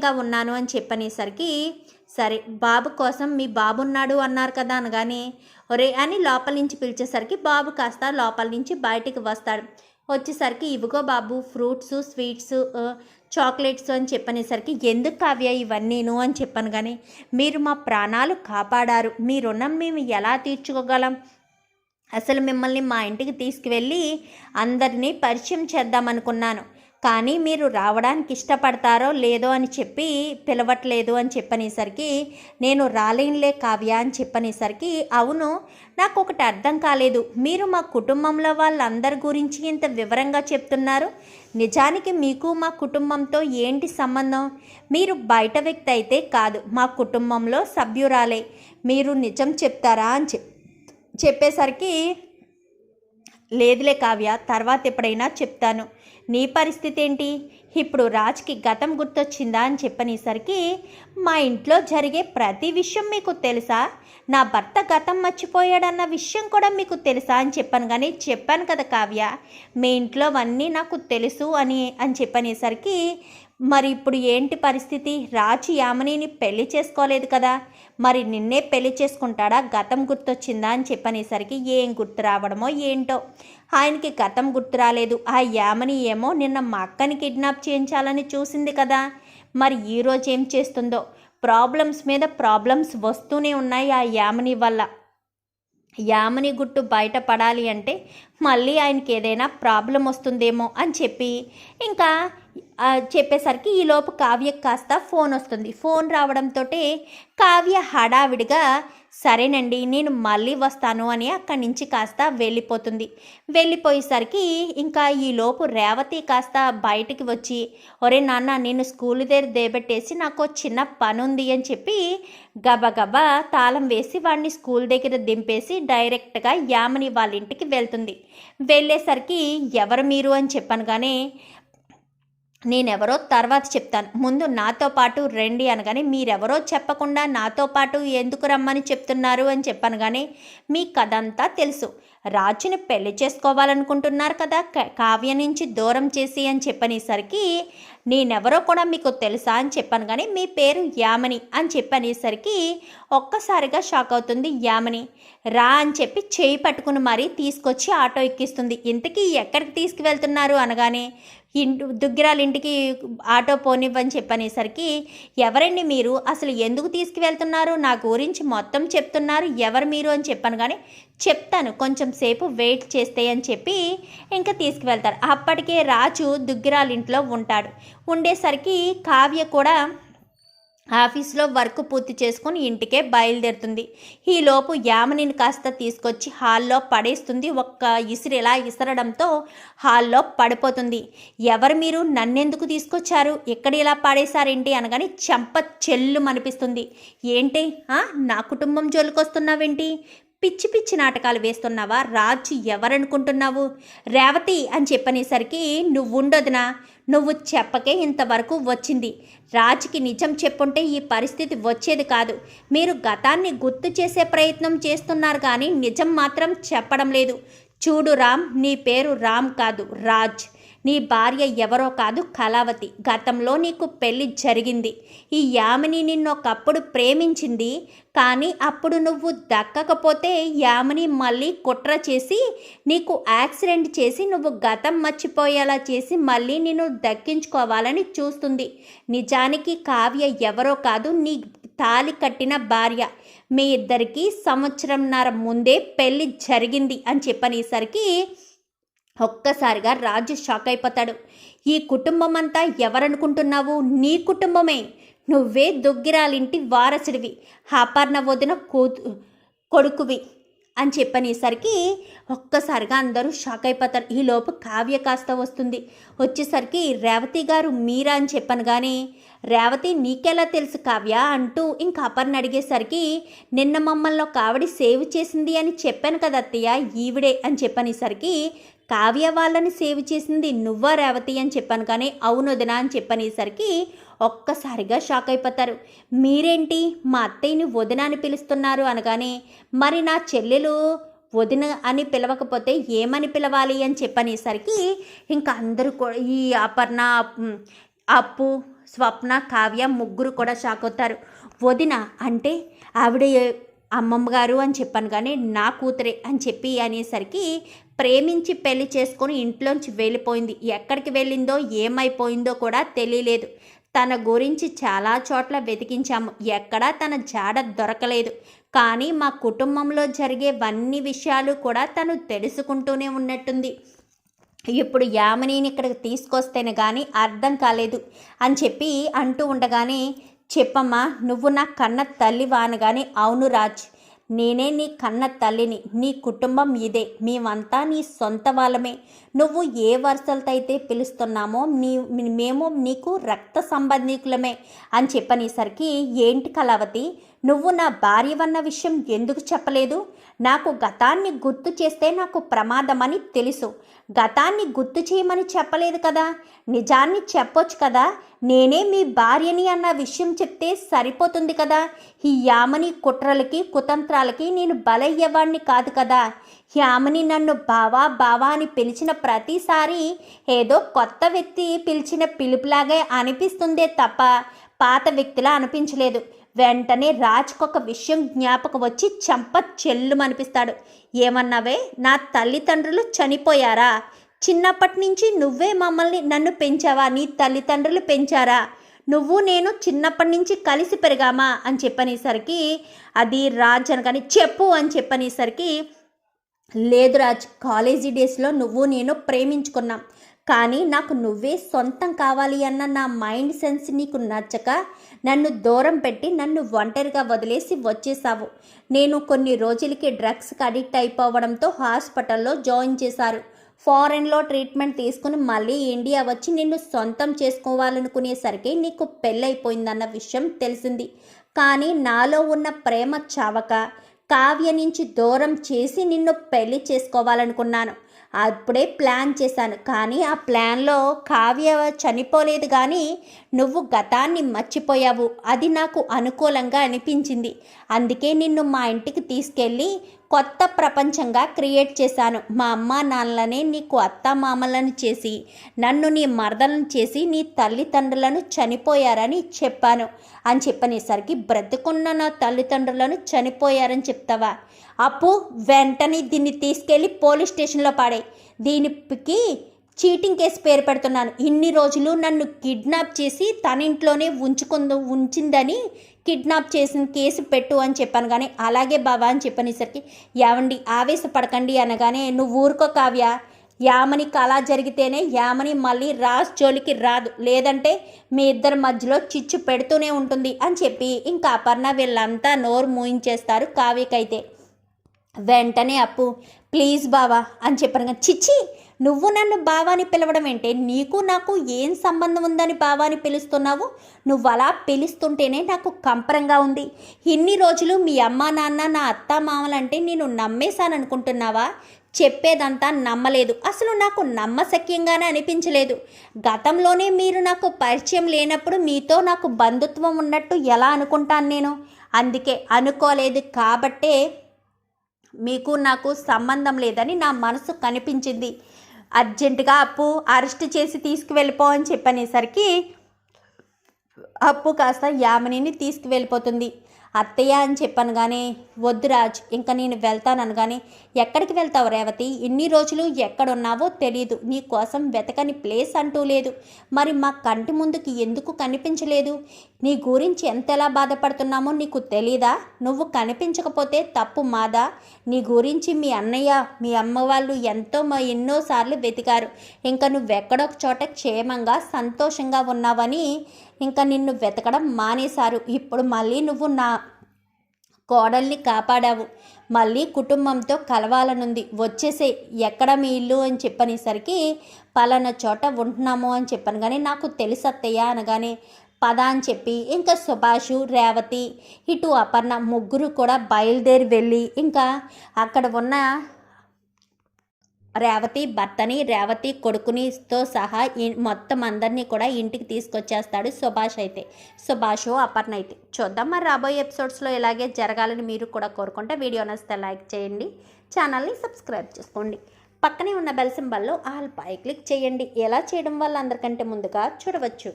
ఇంకా ఉన్నాను అని చెప్పనేసరికి సరే బాబు కోసం మీ బాబు ఉన్నాడు అన్నారు కదా అనగానే ఒరే అని లోపల నుంచి పిలిచేసరికి బాబు కాస్త లోపల నుంచి బయటికి వస్తాడు. వచ్చేసరికి ఇవిగో బాబు ఫ్రూట్స్ స్వీట్స్ చాక్లెట్స్ అని చెప్పనేసరికి ఎందుకు కావ్య ఇవన్నీను? అని చెప్పాను కానీ మీరు మా ప్రాణాలు కాపాడారు. మీ రుణం మేము ఎలా తీర్చుకోగలం? అసలు మిమ్మల్ని మా ఇంటికి తీసుకువెళ్ళి అందరినీ పరిచయం చేద్దామనుకున్నాను. కానీ మీరు రావడానికి ఇష్టపడతారో లేదో అని చెప్పి పిలవట్లేదు అని చెప్పనేసరికి నేను రాలేనులే కావ్య అని చెప్పనేసరికి అవును నాకు ఒకటి అర్థం కాలేదు. మీరు మా కుటుంబంలో వాళ్ళందరి గురించి ఇంత వివరంగా చెప్తున్నారు. నిజానికి మీకు మా కుటుంబంతో ఏంటి సంబంధం? మీరు బయట వ్యక్తి అయితే కాదు మా కుటుంబంలో సభ్యురాలే. మీరు నిజం చెప్తారా అని చెప్ చెప్పేసరికి లేదులే కావ్య తర్వాత ఎప్పుడైనా చెప్తాను. నీ పరిస్థితి ఏంటి ఇప్పుడు రాజ్కి గతం గుర్తొచ్చిందా అని చెప్పనేసరికి మా ఇంట్లో జరిగే ప్రతి విషయం మీకు తెలుసా? నా భర్త గతం మర్చిపోయాడన్న విషయం కూడా మీకు తెలుసా అని చెప్పాను కానీ చెప్పాను కదా కావ్య. మీ ఇంట్లో అన్నీ నాకు తెలుసు అని అని చెప్పనేసరికి మరి ఇప్పుడు ఏంటి పరిస్థితి? రాజు యామినిని పెళ్ళి చేసుకోలేదు కదా. మరి నిన్నే పెళ్ళి చేసుకుంటాడా? గతం గుర్తొచ్చిందా అని చెప్పనేసరికి ఏం గుర్తు రావడమో ఏంటో? ఆయనకి గతం గుర్తు రాలేదు. ఆ యామని ఏమో నిన్న మా అక్కని కిడ్నాప్ చేయించాలని చూసింది కదా. మరి ఈరోజు ఏం చేస్తుందో? ప్రాబ్లమ్స్ మీద ప్రాబ్లమ్స్ వస్తూనే ఉన్నాయి ఆ యామని వల్ల. యామని గుట్టు బయటపడాలి అంటే మళ్ళీ ఆయనకి ఏదైనా ప్రాబ్లం వస్తుందేమో అని చెప్పి ఇంకా చెప్పేసరికి ఈలోపు కావ్యకి కాస్త ఫోన్ వస్తుంది. ఫోన్ రావడంతో కావ్య హడావిడిగా సరేనండి నేను మళ్ళీ వస్తాను అని అక్కడి నుంచి కాస్త వెళ్ళిపోతుంది. వెళ్ళిపోయేసరికి ఇంకా ఈలోపు రేవతి కాస్త బయటికి వచ్చి ఒరే నాన్న నేను స్కూల్ దగ్గర దేబెట్టేసి నాకు చిన్న పని ఉంది అని చెప్పి గబగబా తాళం వేసి వాడిని స్కూల్ దగ్గర దింపేసి డైరెక్ట్గా యామని వాళ్ళ ఇంటికి వెళ్తుంది. వెళ్ళేసరికి ఎవరు మీరు అని చెప్పాను కానీ నేనెవరో తర్వాత చెప్తాను. ముందు నాతో పాటు రండి అనగానే మీరెవరో చెప్పకుండా నాతో పాటు ఎందుకు రమ్మని చెప్తున్నారు అని చెప్పాను కానీ మీ కథంతా తెలుసు. రాజుని పెళ్ళి చేసుకోవాలనుకుంటున్నారు కదా కావ్య నుంచి దూరం చేసి అని చెప్పనేసరికి నేనెవరో కూడా మీకు తెలుసా అని చెప్పాను కానీ మీ పేరు యామని అని చెప్పనేసరికి ఒక్కసారిగా షాక్ అవుతుంది యామని. రా అని చెప్పి చేయి పట్టుకుని మరీ తీసుకొచ్చి ఆటో ఎక్కిస్తుంది. ఇంతకీ ఎక్కడికి తీసుకువెళ్తున్నారు అనగానే ఇంటి దుగ్గిరాల ఇంటికి ఆటో పోనివ్వని చెప్పనేసరికి ఎవరండి మీరు? అసలు ఎందుకు తీసుకువెళ్తున్నారు? నా గురించి మొత్తం చెప్తున్నారు ఎవరు మీరు? అని చెప్పాను కానీ చెప్తాను. కొంచెం సేపు వెయిట్ చేస్తే అని చెప్పి ఇంకా తీసుకువెళ్తారు. అప్పటికే రాజు దుగ్గిరాల ఇంట్లో ఉంటాడు. ఉండేసరికి కావ్య కూడా ఆఫీస్లో వర్క్ పూర్తి చేసుకుని ఇంటికే బయలుదేరుతుంది. ఈలోపు యామనిని కాస్త తీసుకొచ్చి హాల్లో పడేస్తుంది. ఒక్క ఇసిరి ఇలా ఇసరడంతో హాల్లో పడిపోతుంది. ఎవరు మీరు? నన్నెందుకు తీసుకొచ్చారు? ఎక్కడ ఇలా పాడేశారేంటి అనగానే చెంప చెల్లు అనిపిస్తుంది ఏంటి నా కుటుంబం జోలికొస్తున్నావేంటి? పిచ్చి పిచ్చి నాటకాలు వేస్తున్నావా? రాజు ఎవరనుకుంటున్నావు? రేవతి అని చెప్పనేసరికి నువ్వుండొదునా నువ్వు చెప్పకే ఇంతవరకు వచ్చింది. రాజుకి నిజం చెప్పుంటే ఈ పరిస్థితి వచ్చేది కాదు. మీరు గతాన్ని గుర్తు చేసే ప్రయత్నం చేస్తున్నారు కానీ నిజం మాత్రం చెప్పడం లేదు. చూడు రామ్ నీ పేరు రామ్ కాదు రాజ్. నీ భార్య ఎవరో కాదు కళావతి. గతంలో నీకు పెళ్ళి జరిగింది. ఈ యామిని నిన్ను ఒకప్పుడు ప్రేమించింది. కానీ అప్పుడు నువ్వు దక్కకపోతే యామిని మళ్ళీ కుట్ర చేసి నీకు యాక్సిడెంట్ చేసి నువ్వు గతం మర్చిపోయేలా చేసి మళ్ళీ నిన్ను దక్కించుకోవాలని చూస్తుంది. నిజానికి కావ్య ఎవరో కాదు నీ తాలి కట్టిన భార్య. మీ ఇద్దరికి సంవత్సరంన్నర ముందే పెళ్ళి జరిగింది అని చెప్పనేసరికి ఒక్కసారిగా రాజు షాక్ అయిపోతాడు. ఈ కుటుంబం అంతా ఎవరనుకుంటున్నావు? నీ కుటుంబమే. నువ్వే దుగ్గిరాలింటి వారసుడివి. అపర్ణ వదిన కూతు కొడుకువి అని చెప్పనేసరికి ఒక్కసారిగా అందరూ షాక్ అయిపోతారు. ఈలోపు కావ్య కాస్త వస్తుంది. వచ్చేసరికి రేవతి గారు మీరా అని చెప్పాను కానీ రేవతి నీకెలా తెలుసు కావ్య? అంటూ ఇంకా అపర్ణ అడిగేసరికి నిన్న మమ్మల్ని ఒక ఆవిడ సేవ్ చేసింది అని చెప్పాను కదా అత్తయ్య ఈవిడే అని చెప్పనేసరికి కావ్య వాళ్ళని సేవ్ చేసింది నువ్వా రేవతి అని చెప్పాను కానీ అవును వదినా అని చెప్పనేసరికి ఒక్కసారిగా షాక్ అయిపోతారు. మీరేంటి? మా అత్తయ్యని వదిన అని పిలుస్తున్నారు అనగానే మరి నా చెల్లెలు వదిన అని పిలవకపోతే ఏమని పిలవాలి అని చెప్పనేసరికి ఇంకా అందరూ కూడా ఈ అపర్ణ అప్పు స్వప్న కావ్య ముగ్గురు కూడా షాక్ అవుతారు. వదిన అంటే ఆవిడ అమ్మమ్మగారు అమ్మమ్మ గారు అని చెప్పాను కానీ నా కూతురే అని చెప్పి అనేసరికి ప్రేమించి పెళ్ళి చేసుకొని ఇంట్లోంచి వెళ్ళిపోయింది. ఎక్కడికి వెళ్ళిందో ఏమైపోయిందో కూడా తెలియలేదు. తన గురించి చాలా చోట్ల వెతికించాము. ఎక్కడా తన జాడ దొరకలేదు. కానీ మా కుటుంబంలో జరిగేవన్నీ విషయాలు కూడా తను తెలుసుకుంటూనే ఉన్నట్టుంది. ఇప్పుడు యామినిని ఇక్కడికి తీసుకొస్తేనే కానీ అర్థం కాలేదు అని చెప్పి అంటూ ఉండగానే చెప్పమ్మా నువ్వు నా కన్న తల్లివా? కానీ అవును రాజ్ నేనే నీ కన్న తల్లిని నీ కుటుంబం ఇదే మేమంతా నీ సొంత వాళ్ళమే. నువ్వు ఏ వరుసలతో అయితే పిలుస్తున్నామో నీ మేము నీకు రక్త సంబంధికులమే అని చెప్పనేసరికి ఏంటి కళావతి? నువ్వు నా భార్యవన్న విషయం ఎందుకు చెప్పలేదు? నాకు గతాన్ని గుర్తు చేస్తే నాకు ప్రమాదమని తెలుసు. గతాన్ని గుర్తు చేయమని చెప్పలేదు కదా? నిజాన్ని చెప్పొచ్చు కదా? నేనే మీ భార్యని అన్న విషయం చెప్తే సరిపోతుంది కదా? ఈ యామని కుట్రలకి కుతంత్రాలకి నేను బలయ్యేవాణ్ణి కాదు కదా? యామని నన్ను బావా బావా అని పిలిచిన ప్రతిసారి ఏదో కొత్త వ్యక్తి పిలిచిన పిలుపులాగే అనిపిస్తుందే తప్ప పాత వ్యక్తిలా అనిపించలేదు. వెంటనే రాజ్కొక విషయం జ్ఞాపకం వచ్చి చంప చెల్లుమనిపిస్తాడు. ఏమన్నావే? నా తల్లిదండ్రులు చనిపోయారా? చిన్నప్పటి నుంచి నువ్వే మమ్మల్ని నన్ను పెంచావా? నీ తల్లిదండ్రులు పెంచారా? నువ్వు నేను చిన్నప్పటి నుంచి కలిసి పెరిగామా? అని చెప్పనేసరికి అది రాజ్ అనగానే చెప్పు అని చెప్పనేసరికి లేదు రాజ్ కాలేజీ డేస్లో నువ్వు నేను ప్రేమించుకున్నాం. కానీ నాకు నువ్వే సొంతం కావాలి అన్న నా మైండ్ సెన్స్ నీకు నచ్చక నన్ను దూరం పెట్టి నన్ను ఒంటరిగా వదిలేసి వచ్చేసావు. నేను కొన్ని రోజులకి డ్రగ్స్కి అడిక్ట్ అయిపోవడంతో హాస్పిటల్లో జాయిన్ చేశారు. ఫారెన్లో ట్రీట్మెంట్ తీసుకుని మళ్ళీ ఇండియా వచ్చి నిన్ను సొంతం చేసుకోవాలనుకునేసరికి నీకు పెళ్ళైపోయిందన్న విషయం తెలిసింది. కానీ నాలో ఉన్న ప్రేమ చావక కావ్య నుంచి దూరం చేసి నిన్ను పెళ్ళి చేసుకోవాలనుకున్నాను. అప్పుడే ప్లాన్ చేశాను. కానీ ఆ ప్లాన్లో కావ్య చనిపోలేదు కానీ నువ్వు గతాన్ని మర్చిపోయావు. అది నాకు అనుకూలంగా అనిపించింది. అందుకే నిన్ను మా ఇంటికి తీసుకెళ్ళి కొత్త ప్రపంచంగా క్రియేట్ చేశాను. మా అమ్మ నాన్నలనే నీకు అత్త మామలను చేసి నన్ను నీ మరదలను చేసి నీ తల్లిదండ్రులను చనిపోయారని చెప్పాను. అని చెప్పనేసరికి బ్రతుకున్న నా తల్లిదండ్రులను చనిపోయారని చెప్తావా? అప్పు వెంటనే దీన్ని తీసుకెళ్ళి పోలీస్ స్టేషన్లో పాడే దీనికి చీటింగ్ కేసు పేరు పెడుతున్నాను. ఇన్ని రోజులు నన్ను కిడ్నాప్ చేసి తన ఇంట్లోనే ఉంచుకుందు ఉంచిందని కిడ్నాప్ చేసిన కేసు పెట్టు అని చెప్పాను కానీ అలాగే బావా అని చెప్పనేసరికి యావండి ఆవేశపడకండి అనగానే నువ్వు ఊరుకో కావ్య. యామనికి అలా జరిగితేనే యామని మళ్ళీ రాజ్ జోలికి రాదు. లేదంటే మీ ఇద్దరి మధ్యలో చిచ్చు పెడుతూనే ఉంటుంది అని చెప్పి ఇంకా అపర్ణ వీళ్ళంతా నోరు మూయించేస్తారు కావ్యకైతే. వెంటనే అప్పు. ప్లీజ్ బావా అని చెప్పాను కానీ చిచ్చి నువ్వు నన్ను బావాని పిలవడం ఏంటే? నీకు నాకు ఏం సంబంధం ఉందని బావాని పిలుస్తున్నావు? నువ్వు అలా పిలుస్తుంటేనే నాకు కంపరంగా ఉంది. ఇన్ని రోజులు మీ అమ్మ నాన్న నా అత్త మామలంటే నేను నమ్మేశాను అనుకుంటున్నావా చెప్పేదంతా నమ్మలేదు. అసలు నాకు నమ్మశక్యంగానే అనిపించలేదు. గతంలోనే మీరు నాకు పరిచయం లేనప్పుడు మీతో నాకు బంధుత్వం ఉన్నట్టు ఎలా అనుకుంటాను నేను? అందుకే అనుకోలేదు కాబట్టే మీకు నాకు సంబంధం లేదని నా మనసు కనిపించింది. అర్జెంటుగా అప్పు అరెస్ట్ చేసి తీసుకువెళ్ళిపో అని చెప్పనేసరికి అప్పు కాస్త యామినిని తీసుకువెళ్ళిపోతుంది. అత్తయ్య అని చెప్పాను కానీ వద్దు రాజ్ ఇంకా నేను వెళ్తాను అనగానే ఎక్కడికి వెళ్తావు రేవతి? ఇన్ని రోజులు ఎక్కడున్నావో తెలియదు నీ కోసం వెతకని ప్లేస్ అంటూ లేదు. మరి మా కంటి ముందుకి ఎందుకు కనిపించలేదు? నీ గురించి ఎంతలా బాధపడుతున్నామో నీకు తెలీదా? నువ్వు కనిపించకపోతే తప్పు మాదా? నీ గురించి మీ అన్నయ్య మీ అమ్మ వాళ్ళు ఎంతో మా ఎన్నోసార్లు వెతికారు. ఇంకా నువ్వెక్కడొక చోట క్షేమంగా సంతోషంగా ఉన్నావని ఇంకా నిన్ను వెతకడం మానేశారు. ఇప్పుడు మళ్ళీ నువ్వు నా కోడల్ని కాపాడావు. మళ్ళీ కుటుంబంతో కలవాలనుంది. వచ్చేసే ఎక్కడ మీ ఇల్లు అని చెప్పనేసరికి పలానా చోట ఉంటున్నాము అని చెప్పాను కానీ నాకు తెలుసు అత్తయ్య అనగానే పద అని చెప్పి ఇంకా సుభాషు రేవతి ఇటు అపర్ణ ముగ్గురు కూడా బయలుదేరి వెళ్ళి ఇంకా అక్కడ ఉన్న రేవతి భర్తని రేవతి కొడుకునితో సహా మొత్తం అందరినీ కూడా ఇంటికి తీసుకొచ్చేస్తాడు సుభాష్ అయితే. సుభాష్ అపర్ణ అయితే. చూద్దాం మరి రాబోయే ఎపిసోడ్స్లో ఇలాగే జరగాలని మీరు కూడా కోరుకుంటే వీడియో నచ్చితే లైక్ చేయండి ఛానల్ని సబ్స్క్రైబ్ చేసుకోండి. పక్కనే ఉన్న బెల్ సింబల్లో ఆల్ పై క్లిక్ చేయండి. ఎలా చేయడం వల్ల అందరికంటే ముందుగా చూడవచ్చు.